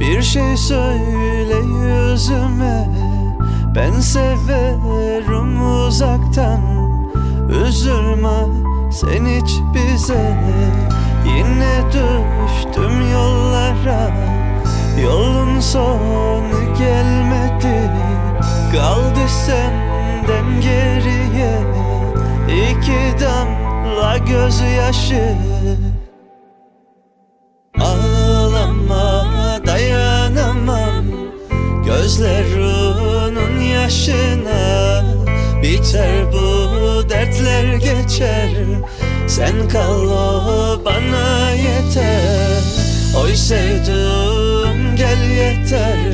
Bir şey söyle yüzüme. Ben severim uzaktan. Üzülme sen hiç bize. Yine düştüm yollara. Yolun sonu gelmedi. Kaldı senden geriye. İki damla gözyaşı. Gözlerinin yaşına Biter bu dertler geçer. Sen kal o bana yeter. Oy sevdim gel yeter.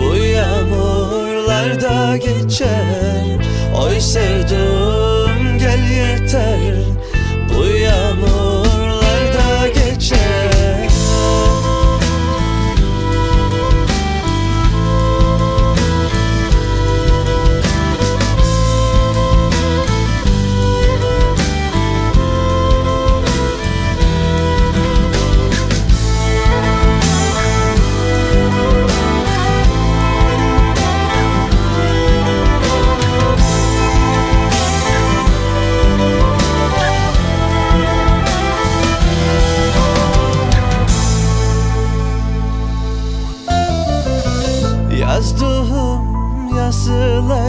Bu yağmurlar da geçer. Oy sevdim gel yeter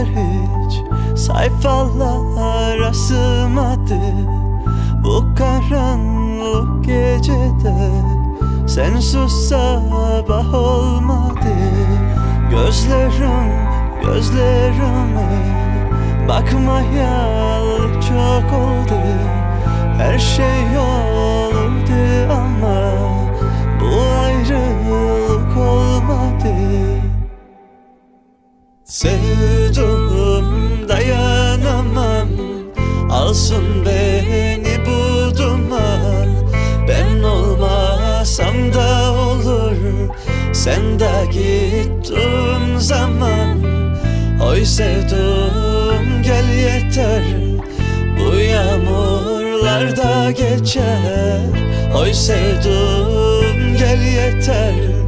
yazılar hiç? Sayfalara sığmadı Bu karanlık gecede sensiz sabah olmadı. Gözlerim gözlerime bakmayalı çok oldu. Her şey olurdu ama bu ayrılık Sevdim dayanamam. Alsın beni bu duman. Ben olmasam da olur. Sen de gittin zaman. Oy sevdim gel yeter. Bu yağmurlar da geçer. Oy sevdim gel yeter